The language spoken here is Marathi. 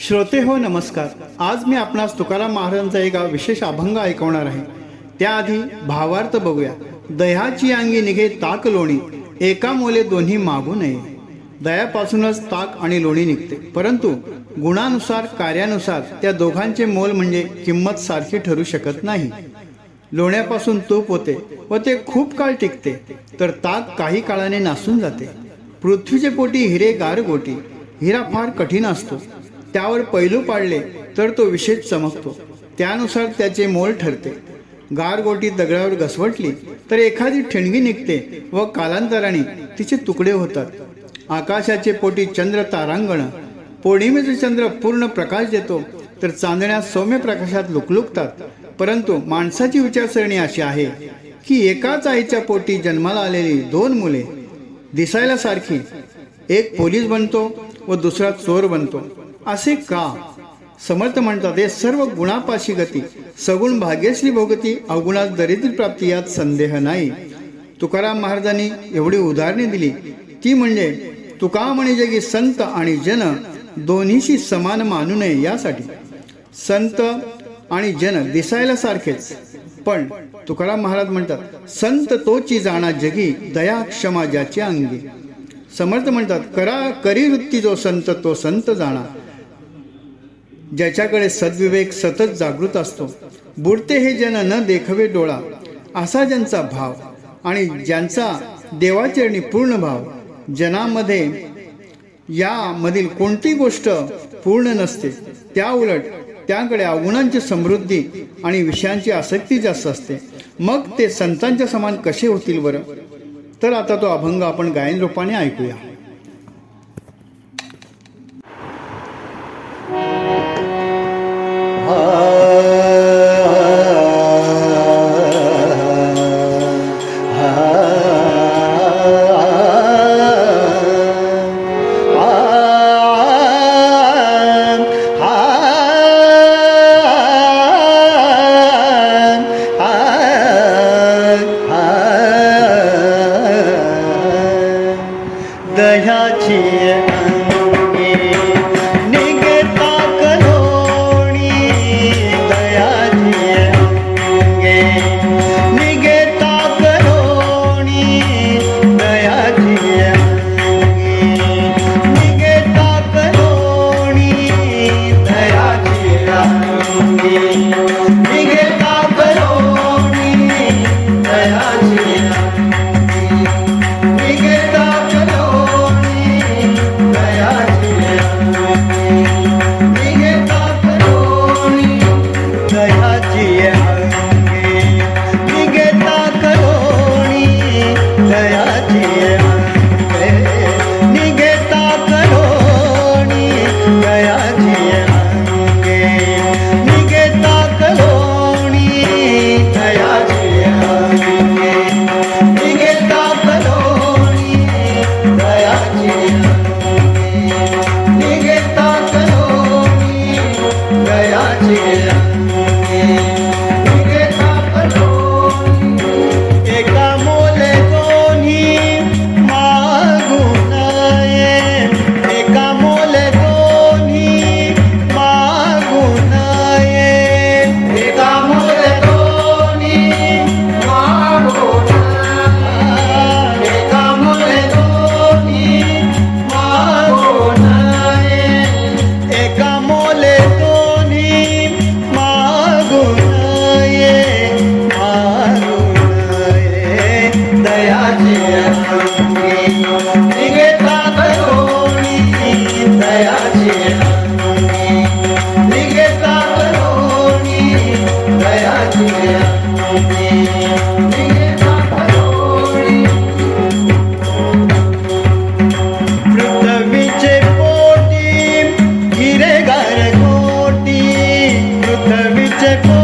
श्रोते हो नमस्कार. आज मी आपणास तुकाराम महाराजांचा एक विशेष अभंग ऐकवणार आहे. त्याआधी भावार्थ बघूया. दह्याची अंगी निघे ताक लोणी. एका मोले दोन्ही मागू नये. दयापासूनच ताक आणि लोणी निघते. परंतु गुणानुसार कार्यानुसार त्या दोघांचे मोल म्हणजे किंमत सारखी ठरू शकत नाही. लोण्यापासून तूप होते व ते खूप काळ टिकते. तर ताक काही काळाने नासून जाते. पृथ्वीचे पोटी हिरे गार गोटी. हिरा फार कठीण असतो. त्यावर पैलू पाडले तर तो विशेष चमकतो. त्यानुसार त्याचे मोल ठरते. गार गोटी दगडावर घसवटली तर एखादी ठिणगी निघते व कालांतराने तिचे तुकडे होतात. आकाशाचे पोटी चंद्र तारांगण पौर्णिमेचे चंद्र पूर्ण प्रकाश देतो तर चांदण्या सौम्य प्रकाशात लुकलुकतात. परंतु माणसाची विचारसरणी अशी आहे की एकाच आईच्या पोटी जन्माला आलेली दोन मुले दिसायला सारखी. एक पोलीस बनतो व दुसरा चोर बनतो. असे का? समर्थ म्हणतात हे सर्व गुणापाशी गती. सगुण भाग्यश्री भोगती अवगुणात दरिद्र प्राप्ती यात संदेह नाही. तुकाराम महाराजांनी एवढी उदाहरणे दिली. ती म्हणजे तुका म्हणे जगी संत आणि जन दोन्हीशी समान मानू नये यासाठी. संत आणि जन दिसायला सारखेच. पण तुकाराम महाराज म्हणतात संत तोची जाणा जगी दया क्षमा ज्याची अंगी. समर्थ म्हणतात करा करी वृत्ती जो संत तो संत जाणा. ज्याच्याकडे सद्विवेक सतत जागृत असतो. बुडते हे जन न देखवे डोळा. असा ज्यांचा भाव आणि ज्यांचा देवाचरणी पूर्ण भाव जनामध्ये यामधील कोणती गोष्ट पूर्ण नसते त्या उलट त्याकडे अवगुणांची समृद्धी आणि विषयांची आसक्ती जास्त असते. मग ते संतांच्या समान कसे होतील बरं? तर आता तो अभंग आपण गायन रूपाने ऐकूया. दह्याची अंगी निघता कलोणी दह्याची अंगी निघता कलोणी दह्याची अंगी निघता कलोणी दह्याची अंगी पृथ्वीचे